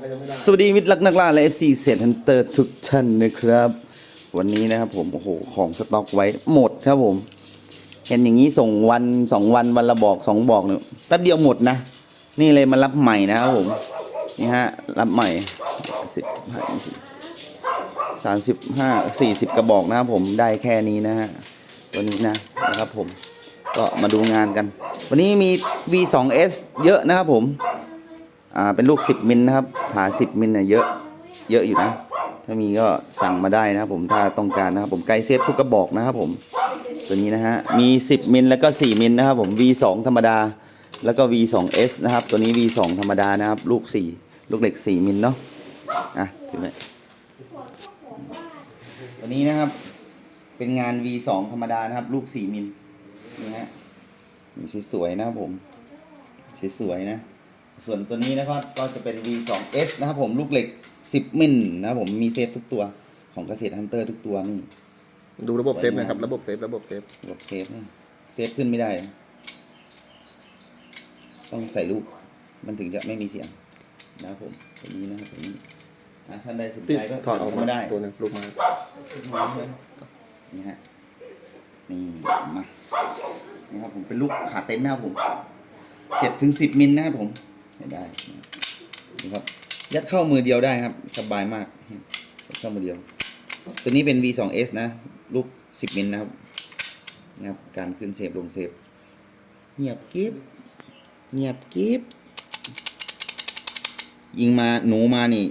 ก็ยังไม่ได้สวัสดีมิตรรักนักล่าและ FC เซตฮันเตอร์ทุกท่านนะครับ วันนี้นะครับผมโอ้โหของสต็อกไว้หมดครับผม เห็นอย่างนี้ส่งวันสองวันวันละบอกสองบอกเนี่ยแป๊บเดียวหมดนะ นี่เลยมารับใหม่นะครับผมนี่ฮะรับใหม่สิบห้าสิบสามสิบห้าสี่สิบกระบอกนะครับผมได้แค่นี้นะฮะวันนี้นะนะครับผมก็มาดูงานกัน วันนี้มี V2S เยอะนะครับผม อ่าเป็นลูก 10 มิลนะครับขา10 มิลเนี่ยเยอะเยอะอยู่นะ ถ้ามีก็สั่งมาได้นะครับผมถ้าต้องการนะครับผมไกด์เซตทุกกระบอกนะครับผมตัวนี้นะฮะมี 10 มิลแล้วก็ 4 มิลนะครับผม V2 ธรรมดาแล้วก็ V2S นะครับตัวนี้ V2 ธรรมดานะครับ ลูก 4 ลูกเหล็ก 4 มิลเนาะอะถือไว้ตัวนี้นะครับเป็นงาน V2 ธรรมดานะครับ ลูก 4 มิลนี่ฮะสวยๆนะครับผมสวยๆนะ ส่วนตัวนี้นะครับก็จะเป็น V2S นะครับผมลูกเหล็ก 10มิลนะครับผมมีเซฟทุกตัวของเกษตรฮันเตอร์ทุกตัวนี่ ดูระบบเซฟหนะครับ ระบบเซฟระบบเซฟระบบเซฟนะเซฟขึ้นไม่ได้ ต้องใส่ลูก มันถึงจะไม่มีเสียงนะครับผมตัวนี้นะครับตัวนี้อะท่านใดสนพี่ใจก็ถอดสั่ออกงมามาได้ตัวหนึงลูกไม้นี่ฮะนี่มานี่ครับผมเป็นลูกขาเต็นท์นะครับผมเจ็ดถึงสิบมิลนะครับผม ให้ได้นี่ครับยัดเข้ามือเดียวได้ครับ สบายมากยัดเข้ามือเดียว ตัวนี้เป็น V2S นะ ลูก 10 มิลนะครับนะครับ การขึ้นเซฟลงเซฟเงียบกิฟเงียบกิฟยิงมาหนูมานี่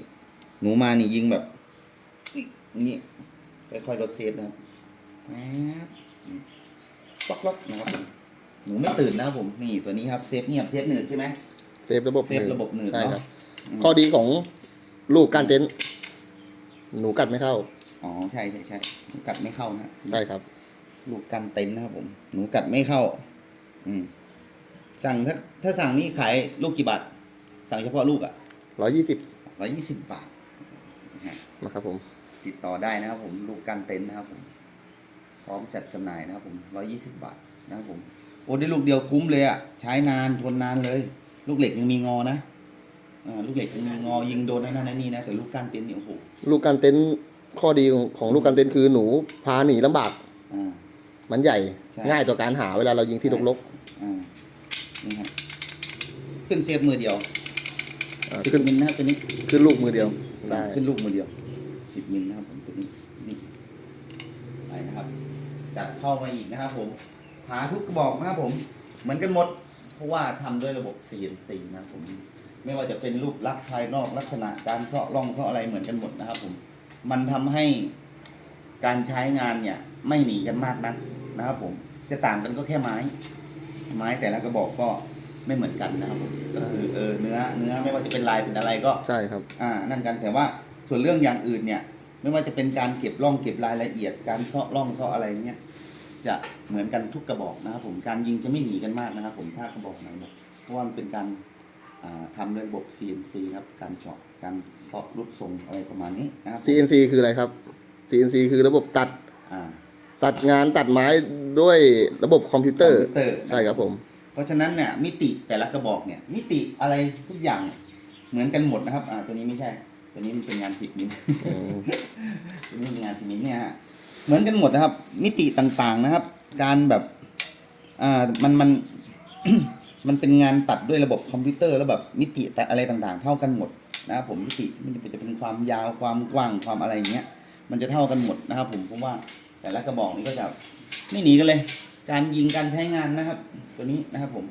หนูมานี่ยิงแบบนี่ค่อยๆลดเซฟนะครับแป๊บป๊อกล็อกนะครับหนูไม่ตื่นนะครับผมนี่ตัวนี้ครับเซฟเงียบเซฟหนืดใช่ไหม ฟระบบเซฟระบบหนืดใช่ครับ เนาะอืมข้อดีของลูกก้านเต็นท์หนูกัดไม่เข้าอ๋อใช่ใช่ใช่หนูกัดไม่เข้านะใช่ครับ ลูกกันเต็นท์นะครับผมหนูกัดไม่เข้า อืม สั่งถ้าถ้าสั่งนี่ขายลูกกี่บาทสั่งเฉพาะลูกอะร้อยยี่สิบร้อยี่สิบบาท นะครับผม ติดต่อได้นะครับผมลูกกันเต็นท์นะครับผม พร้อมจัดจำหน่ายนะครับผมร้อยี่สิบบาทนะครับผม โอ้ได้ลูกเดียวคุ้มเลยอะ ใช้นานทนนานเลย ลูกเหล็กยังมีงอนะอ่าลูกเหล็กยังมีงอยิงโดนนั่นนั่นนี่นะแต่ลูกกันเต็นท์เนี่ยโอ้โหลูกก้านเต็นท์ข้อดีของของลูกก้านเต็นท์คือหนูพาหนีลำบาก อ่า มันใหญ่ ใช่ ง่ายต่อการหาเวลาเรายิงที่รกอ่านี่ครับขึ้นเซฟมือเดียวๆอ่าสิบขึ้นมิลนะครับตัวนี้ขึ้นลูกมือเดียวได้ ขึ้นลูกมือเดียวสิบมิลนะครับผมตัวนี้นี่ไปนะครับจัดเข้ามาอีกนะครับผมหาทุกกระบอกนะครับผม เหมือนกันหมดเพ ราะว่าทำด้วยระบบ CNC นะครับผมไม่ว่าจะเป็นรูปลักษณ์ภายนอกลักษณะการเซาะร่องเซาะอะไรเหมือนกันหมดนะครับผมมันทำให้การใช้งานเนี่ยไม่หนีกันมากนักนะครับผมจะต่างกันก็แค่ไม้ ไม้แต่ละกระบอกก็ไม่เหมือนกันนะครับผมก็คือเออเนื้อเนื้อไม่ว่าจะเป็นลายเป็นอะไรก็ใช่ครับอ่านั่นกันแต่ว่าส่วนเรื่องอย่างอื่นเนี่ย ไม่ว่าจะเป็นการเก็บร่องเก็บรายละเอียดการเซาะร่องเซาะอะไรเนี่ย จะเหมือนกันทุกกระบอกนะครับผมการยิงจะไม่หนีกันมากนะครับผมถ้ากระบอกไหนเนี่ยเพราะว่ามันเป็นการอ่าทำด้วยระบบ CNC ครับการเจาะการเซาะรูปทรงอะไรประมาณนี้นะครับผม CNC คืออะไรครับ CNC คือระบบตัดอ่าตัดงานตัดไม้ด้วยระบบคอมพิวเตอร์คอมพิวเตอร์ใช่ครับผม เพราะฉะนั้นเนี่ยมิติแต่ละกระบอกเนี่ยมิติอะไรทุกอย่างเนี่ยเหมือนกันหมดนะครับอ่าตัวนี้ไม่ใช่ ตัวนี้มันเป็นงานสิบมิลอืมตัวนี้เป็นงานซีเมนต์เนี่ยฮะ เหมือนกันหมดนะครับ มิติต่างๆนะครับ การแบบอ่ามันมัน มันเป็นงานตัดด้วยระบบคอมพิวเตอร์แล้วแบบมิติแต่อะไรต่างๆ เท่ากันหมดนะครับผมมิติมันจะเป็นจะเป็นความยาวความกว้างความอะไรอย่างเงี้ยมันจะเท่ากันหมดนะครับ ผมเพราะว่าแต่ละกระบอกนี้ก็จะไม่หนีกันเลย การยิงการใช้งานนะครับ ตัวนี้นะครับผม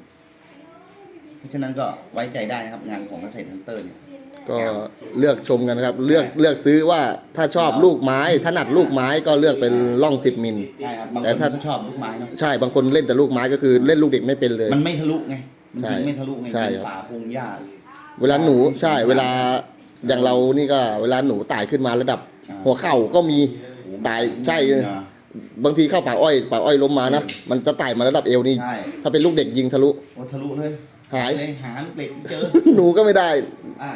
เพราะฉะนั้นก็ไว้ใจได้นะครับงานของเกษตรฮันเตอร์เนี่ย ก็เลือกชมกันนะครับ เลือกเลือกซื้อว่าถ้าชอบลูกไม้ถนัดลูกไม้ก็เลือกเป็นร่อง10มิล ใช่ครับบางแต่คนถ้า ก็ชอบลูกไม้เนาะใช่บางคนเล่นแต่ลูกไม้ก็คือเล่นลูกเด็กไม่เป็นเลย มันไม่ทะลุไงมันใช่ยิงไม่ทะลุไงใช่เป็นครับ ป่าพงหญ้าเวลาหนูใช่เวลาอย่างเรานี่ก็เวลาหนูตายขึ้นมาระดับ อ่า หัวเข่าก็มีตายใช่อ่าบางทีเข้าป่าอ้อยป่าอ้อยล้มมานะมันจะไต่มาระดับเอวนี่ใช่ถ้าเป็นลูกเด็กยิงทะลุ โอ้ทะลุเลยหาย เลยหาลูกเหล็กเจอ หนูก็ไม่ได้ อ่า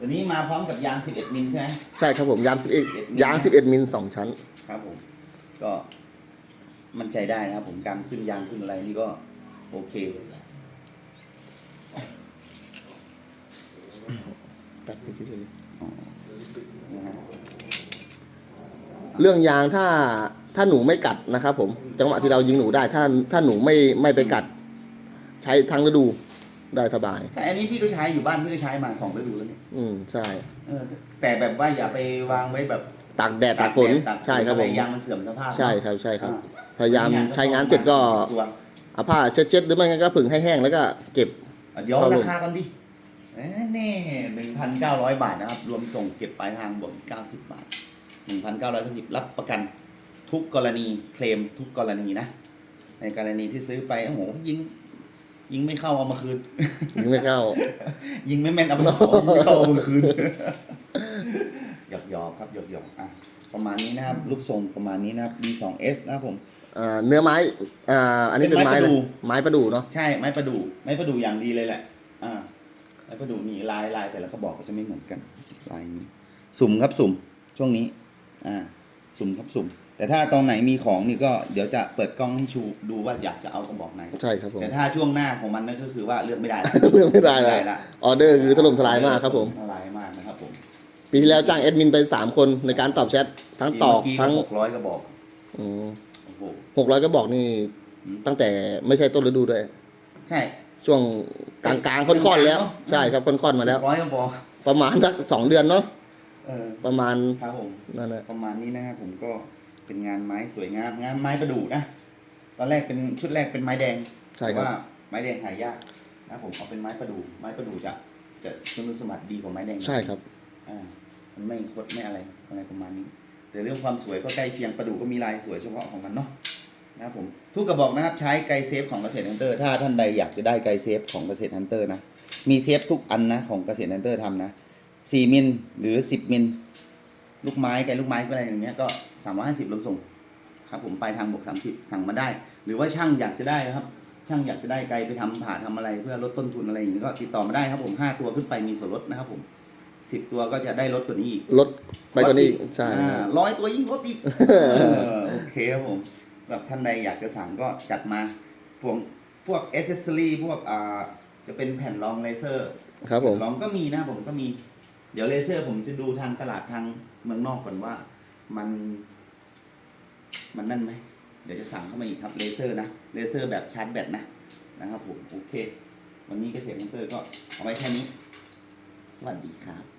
วันนี้มาพร้อมกับยาง 11 มิลใช่ไหม ใช่ครับผมยาม11 ยาง 11 มิลสองชั้น ครับผม ก็มั่นใจได้นะครับผมการขึ้นยางขึ้นอะไรนี่ก็โอเค แปดปีเฉยนะฮะ เรื่องยางถ้าถ้าหนูไม่กัดนะครับผม จังหวะที่เรายิงหนูได้ ถ้าถ้าหนูไม่ไม่ไปกัด ใช้ทั้งฤดู ได้สบาย ใช่ อันนี้พี่ก็ใช้อยู่บ้านพี่ก็ใช้มาสองฤดูแล้วเนี่ยอืมใช่ เออแต่แบบว่าอย่าไปวางไว้แบบตากแดดตากฝนแดดตากใช่ครับอะผไรมยางมันเสื่อมสภาพ ใช่ครับใช่ครับ อ่ พยายามใช้งานเสร็จก็ตัวเอาผ้าเช็ดๆหรือไม่งั้นก็ผึ่งให้แห้งแล้วก็เก็บอะเดี๋ยวเข้าลรางคากันดิเอ้ยนี่หนึ่งพันเก้าร้อยบาทนะครับ รวมส่งเก็บปลายทางบวกเก้าสิบบาทหนึ่งพันเก้าร้อยเก้าสิบรับประกันทุกกรณีเคลมทุกกรณีนะ ในกรณีที่ซื้อไปโอ้โหยิง ยิงไม่เข้าเอามาคืน ยิงไม่เข้า ยิงไม่แม่นเอาไปขอยิงไม่เข้าเอามาคืนหยอกหยอกๆครับหยอกหยอกๆอะประมาณนี้นะครับรูปทรงประมาณนี้นะครับ B2S นะครับผม อ่าเนื้อไม้อ่าอันนี้เป็นเป็นไม้ไม้เลยประดู่ไม้ประดู่เนาะใช่ไม้ประดู่ไม้ประดู่อย่างดีเลยแหละ อ่าไม้ประดู่นี่ลายลายแต่ละกระบอกก็จะไม่เหมือนกันลายนี้ สุ่มครับสุ่มช่วงนี้ อ่า สุ่มครับสุ่ม แต่ถ้าตรงไหนมีของนี่ก็เดี๋ยวจะเปิดกล้องให้ชูดูว่าอยากจะเอากระบอกไหน ใช่ครับผมแต่ถ้าช่วงหน้าของมันนั่นก็คือว่าเลือกไม่ได้ละเลือกไม่ได้ละละออเดอร์คือถล่มทลายมากครับผม ทลายมากนะครับผมปีที่แล้วจ้างแอดมินไปสามคนในการตอบแชททั้งตอกทั้งหกร้อยกระบอกอืมโอ้โหหกร้อยก็บอกนี่อืมตั้งแต่ไม่ใช่ต้นฤดูด้วย ใช่ช่วงกลางกลางๆค่อนๆแล้วเนอะใช่ครับค่อนๆมาแล้วร้อยกระบอก ประมาณสักสองเดือนเนาะเออประมาณครับผมนั่นแหละประมาณนี้นะครับผมก็ เป็นงานไม้สวยงามงานไม้ประดู่นะ ตอนแรกเป็นชุดแรกเป็นไม้แดงใช่ครับแต่ว่าไม้แดงหายากนะผมเอาเป็นไม้ประดู่ไม้ประดู่จะจะคุณสมบัติดีกว่าไม้แดงใช่ครับอ่ามันไม่คดไม่อะไรอะไรประมาณนี้ แต่เรื่องความสวยก็ใกล้เคียงประดู่ก็มีลายสวยเฉพาะของมันเนาะนะครับผมทุกกระบอกนะครับใช้ไกด์เซฟของเกษตรฮันเตอร์ ถ้าท่านใดอยากจะได้ไกด์เซฟของเกษตรฮันเตอร์นะมีเซฟทุกอันนะของเกษตรฮันเตอร์ทำนะสี่มิลหรือสิบมิล ลูกไม้ไกลลูกไม้ก็อะไรอย่างเงี้ยก็สามร้อยห้าสิบรวมส่งครับผมปลายทางบวกสามสิบสั่งมาได้ หรือว่าช่างอยากจะได้ครับ ช่างอยากจะได้ไกลไปทำผ่าทำอะไรเพื่อลดต้นทุนอะไรอย่างเงี้ยก็ติดต่อมาได้ครับผมห้าตัวขึ้นไปมีส่วนลดนะครับผมสิบตัวก็จะได้ลดกว่านี้อีกลดไปกว่านี้อีกใช่ร้อยตัวยิ่งลดอีกเออโอเคครับผมแบบท่านใดอยากจะสั่งก็จัดมาพวกพวกอ c เซสซอรี่พวกอ่าจะเป็นแผ่นรองเลเซอร์ ครับผมลองก็มีนะผมก็มี เดี๋ยวเลเซอร์ผมจะดูทางตลาดทาง เมืองนอกก่อนว่ามัน มันนั่นไหม เดี๋ยวจะสั่งเข้ามาอีกครับเลเซอร์นะเลเซอร์แบบชาร์จแบตนะนะครับผมโอเค วันนี้เกษตรมอนเตอร์ก็เอาไว้แค่นี้ สวัสดีครับ